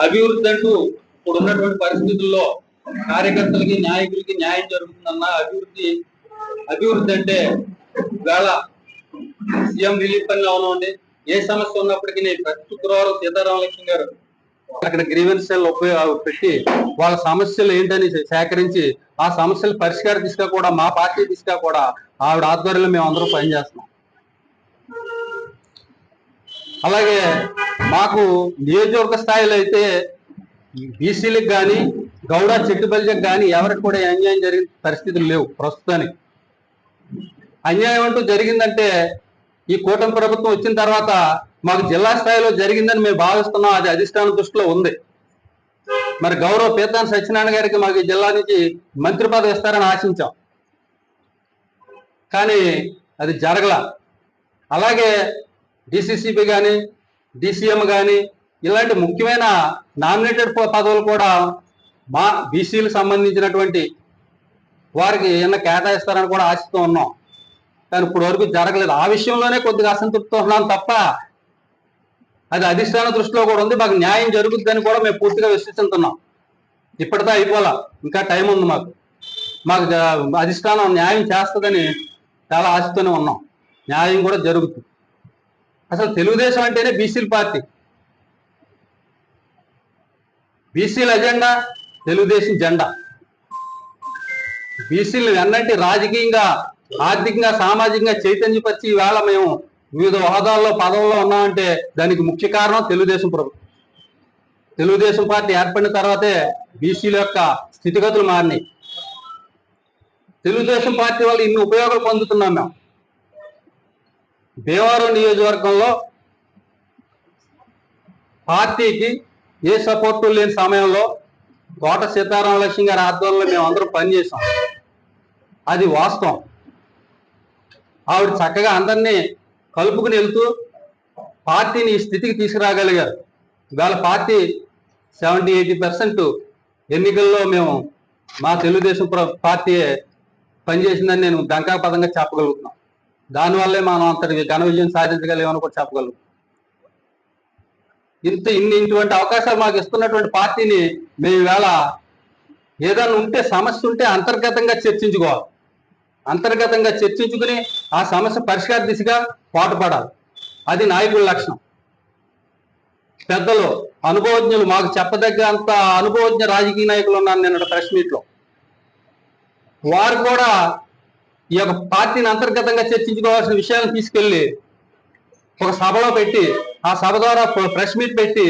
అభివృద్ధి అంటూ ఇప్పుడు ఉన్నటువంటి పరిస్థితుల్లో కార్యకర్తలకి నాయకులకి న్యాయం జరుగుతుందన్న అభివృద్ధి అభివృద్ధి అంటే వేళ సీఎం రిలీఫ్ పనిలో అవనండి ఏ సమస్య ఉన్నప్పటికీ ప్రతి శుక్రవారం సీతారామ లక్ష్మి గారు అక్కడ గ్రీవెన్స్ ఉపయోగ పెట్టి వాళ్ళ సమస్యలు ఏంటని సేకరించి ఆ సమస్యలు పరిష్కార దిశగా కూడా మా పార్టీ దిశగా కూడా ఆవిడ ఆధ్వర్యంలో మేము అందరూ పనిచేస్తున్నాం. అలాగే మాకు నియోజకవర్గ స్థాయిలో అయితే బీసీలకు కానీ గౌడ చెట్టుబలికి కానీ ఎవరికి కూడా అన్యాయం జరిగిన పరిస్థితులు లేవు ప్రస్తుతానికి. అన్యాయం అంటూ జరిగిందంటే ఈ కూటమి ప్రభుత్వం వచ్చిన తర్వాత మాకు జిల్లా స్థాయిలో జరిగిందని మేము భావిస్తున్నాం. అది అధిష్టానం దృష్టిలో ఉంది. మరి గౌరవ పీతాన్ సత్యనారాయణ గారికి మాకు జిల్లా నుంచి మంత్రి పదవి ఇస్తారని ఆశించాం. కానీ అది జరగల. అలాగే డిసిసిబి కానీ డిసిఎం కానీ ఇలాంటి ముఖ్యమైన నామినేటెడ్ పదవులు కూడా మా బీసీలకు సంబంధించినటువంటి వారికి ఏమన్నా కేటాయిస్తారని కూడా ఆశిస్తూ ఉన్నాం. కానీ ఇప్పుడు వరకు జరగలేదు. ఆ విషయంలోనే కొద్దిగా అసంతృప్తి ఉన్నాం తప్ప అది అధిష్టాన దృష్టిలో కూడా ఉంది. మాకు న్యాయం జరుగుతుందని కూడా మేము పూర్తిగా విశ్వసిస్తున్నాం. ఇప్పటితో అయిపోలా ఇంకా టైం ఉంది మాకు. మాకు అధిష్టానం న్యాయం చేస్తుందని చాలా ఆశతోనే ఉన్నాం. న్యాయం కూడా జరుగుతుంది. అసలు తెలుగుదేశం అంటేనే బీసీల పార్టీ. బీసీల ఎజెండా తెలుగుదేశం జెండా. బీసీలు వెన్నంటి రాజకీయంగా ఆర్థికంగా సామాజికంగా చైతన్యపరిచి ఈవేళ మేము వివిధ హోదాల్లో పదవుల్లో ఉన్నామంటే దానికి ముఖ్య కారణం తెలుగుదేశం ప్రభుత్వం. తెలుగుదేశం పార్టీ ఏర్పడిన తర్వాతే బీసీల యొక్క స్థితిగతులు మారినాయి. తెలుగుదేశం పార్టీ వల్ల ఇన్ని ఉపయోగాలు పొందుతున్నాం మేము. భీమవరం నియోజకవర్గంలో పార్టీకి ఏ సపోర్టు లేని సమయంలో కోట సీతారామ లక్ష్మి గారి ఆధ్వర్యంలో మేము అందరం పనిచేసాం అది వాస్తవం. ఆవిడ చక్కగా అందరినీ కలుపుకుని వెళ్తూ పార్టీని ఈ స్థితికి తీసుకురాగలిగారు. ఇవాళ పార్టీ సెవెంటీ ఎయిటీ పర్సెంట్ ఎన్నికల్లో మేము మా తెలుగుదేశం పార్టీ పనిచేసిందని నేను దంకాపదంగా చెప్పగలుగుతున్నాం. దానివల్లే మనం అంతటి ఘన విజయం సాధించగలిగామని కూడా చెప్పగలం. ఇంత ఇన్ని ఇటువంటి అవకాశాలు మాకు ఇస్తున్నటువంటి పార్టీని మేము వేళ ఏదైనా ఉంటే సమస్య ఉంటే అంతర్గతంగా చర్చించుకోవాలి. అంతర్గతంగా చర్చించుకుని ఆ సమస్య పరిష్కార దిశగా పాటుపడాలి. అది నాయకుల లక్షణం. పెద్దలు అనుభవజ్ఞులు మాకు చెప్పదగ్గ అంత అనుభవజ్ఞ రాజకీయ నాయకులు ఉన్నారు నిన్న ప్రెస్ మీట్లో. వారు కూడా ఈ యొక్క పార్టీని అంతర్గతంగా చర్చించుకోవాల్సిన విషయాలను తీసుకెళ్ళి ఒక సభలో పెట్టి ఆ సభ ద్వారా ప్రెస్ మీట్ పెట్టి